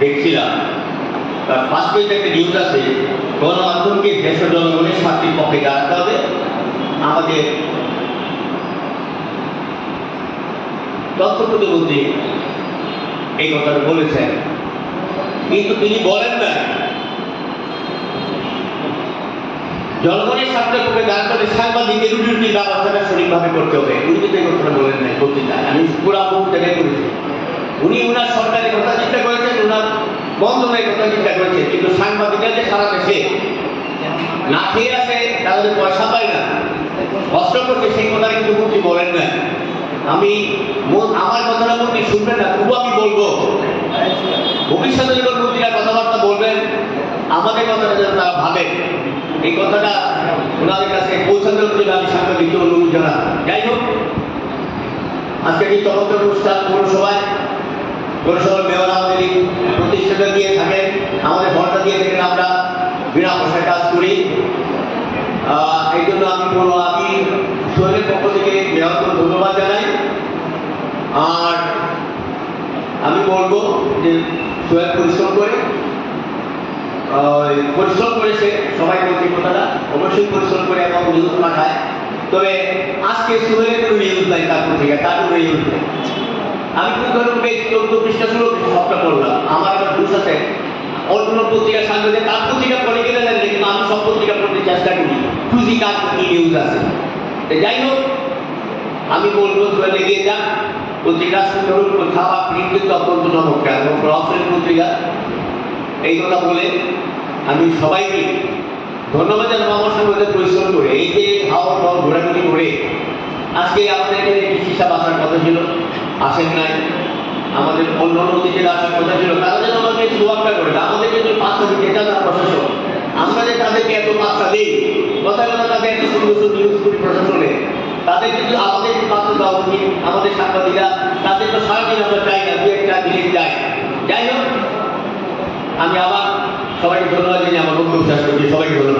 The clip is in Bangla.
দেখছিলাম তার ফার্স্ট একটা নিউজ আছে গণমাধ্যমকে দেশের জনগণের স্বার্থের পক্ষে দাঁড়াতে হবে। আমাদের তথ্য প্রতিমন্ত্রী এই কথাটা বলেছেন। কিন্তু তিনি বলেন না, জনগণের স্বার্থের পক্ষে দাঁড়াতে হলে সাংবাদিকের রুটি ব্যবস্থাটা সঠিকভাবে করতে হবে। উনি কিন্তু এই কথাটা বলেন নাই, করতে চান আমি পুরা মুখ থেকে করেছি। উনি ওনার সরকারের কথা চিন্তা করেছেন ওনার বন্ধনের কথা চিন্তা করেছেন, কিন্তু সাংবাদিকরা যে সারা দেশে। না খেয়ে আছে তাদের পয়সা পায় না। কষ্ট করছে, সেই কথা কিন্তু মন্ত্রী বলেন না। আমি আমার কথাটা মন্ত্রী শুনবেন না তবু আমি বলব। ভবিষ্যতে যখন মন্ত্রীরা কথাবার্তা বলবেন, আমাদের কথাটা যেন তারা ভাবেন। এই কথাটা ওনাদের কাছে পৌঁছাতে জন্য আমি সাংবাদিককে অনুরোধ জানাই। যাই হোক, আজকে এই চমৎকার অনুষ্ঠান পৌরসভায় মেয়র আমাদের দিয়ে থাকেন, আমাদের ভরসা দিয়ে থাকেন আমরা বিনা পয়সায় কাজ করি। এই জন্য আমি পক্ষ থেকে ধন্যবাদ জানাই। আর আমি বলব যে সোহেল পরিশ্রম করে পরিশ্রম করেছে সবাই বলছে কথাটা, অবশ্যই পরিশ্রম করে এবং নিউজ তবে আজকে সোহেলের কোনো নিউজ নাই তার পত্রিকা তার কোনো নিউজ নেই। আমি কিন্তু ধরুন বেশ চোদ্দ পৃষ্ঠা সবটা করলাম? আমার একটা দোষ আছে। অন্য পত্রিকার সামনে যে তার পত্রিকা পড়ে গেলে না, কিন্তু আমি সব পত্রিকা পড়তে চেষ্টা করি। খুঁজি কাজ কি নিউজ আছে? যাই হোক, আমি বলব সোহেল এগিয়ে যান পত্রিকা খাওয়া প্রিন্ট কিন্তু অত্যন্ত চমৎকার এবং প্রভাবশালী পত্রিকা। এই কথা বলে আমি সবাইকে ধন্যবাদ জানাব আমার সঙ্গে পরিশ্রম করে। এই যে হাওয়া ঘোরাঘুরি করে আজকে আমাদের এখানে একটি হিসাব আসার কথা ছিল। আসেন নাই। আমাদের অন্য অন্য অতিথিরা আসার কথা ছিল, তারা যেন আমাকে সুয়াবটা করে। দেয়। আমাদের কিন্তু দিতে চান না প্রশাসন। আমরা যে তাদেরকে এত পাত্তা দিই কথা কথা তাদের এত সুন্দর সুন্দর করি প্রশাসনে? তাদের কিন্তু আমাদের কিন্তু পাত্র দেওয়া উচিত। আমাদের সাংবাদিকরা তাদের তো সারাদিন আমরা চাই না, দু একটা জিনিস যাই যাই হোক, আমি আবার সবাইকে ধন্যবাদ জানিয়ে আমার বক্তব্য শেষ করছি। সবাইকে ধন্যবাদ।